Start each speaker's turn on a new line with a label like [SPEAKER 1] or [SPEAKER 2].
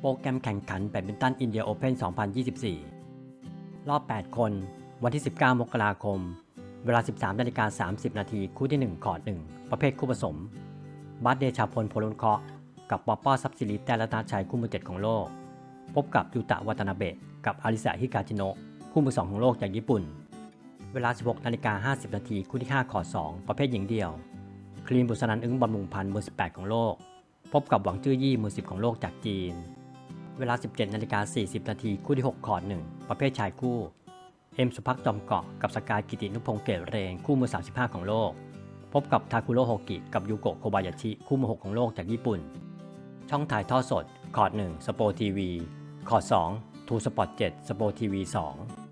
[SPEAKER 1] โปรแกรมแข่งขันแบดมินตันอินเดียโอเพน2024 รอบ 8 คน วันที่ 19 มกราคม เวลา 13นาฬิกา30 นาที คู่ที่ 1 คอร์ด 1 ประเภทคู่ผสม บัสเดชาพลโพลุนเคาะ กับปอปป้อซับซิลิแต่รัตนาชัยคู่มือเจ็ดของโลก พบกับยูตะวัตนาเบะ กับอาริสะฮิกาจิโนะคู่มือสองของโลกจากญี่ปุ่น เวลา 16นาฬิกา50 นาที คู่ที่ 5 คอร์ด 2 ประเภทหญิงเดียว คลีนบุษนันอึ้งบอลมุงพันธ์มือ 18 ของโลกพบกับหวังจื้อยี่มือ10ของโลกจากจีน เวลา 17นาฬิกา40นาทีคู่ที่6คอร์ด1ประเภทชายคู่ เอ็มสุภักจอมเกาะกับสกายกิตินุพงศ์เกตเรงคู่มือ 35 ของโลก พบกับทาคุโรโฮกิ กับยูโกะโคบายาชิคู่มือ 6 ของโลกจากญี่ปุ่น ช่องถ่ายทอดสดคอร์ด1สโปทีวีคอร์ด2ทูสปอร์ต7สโปทีวี2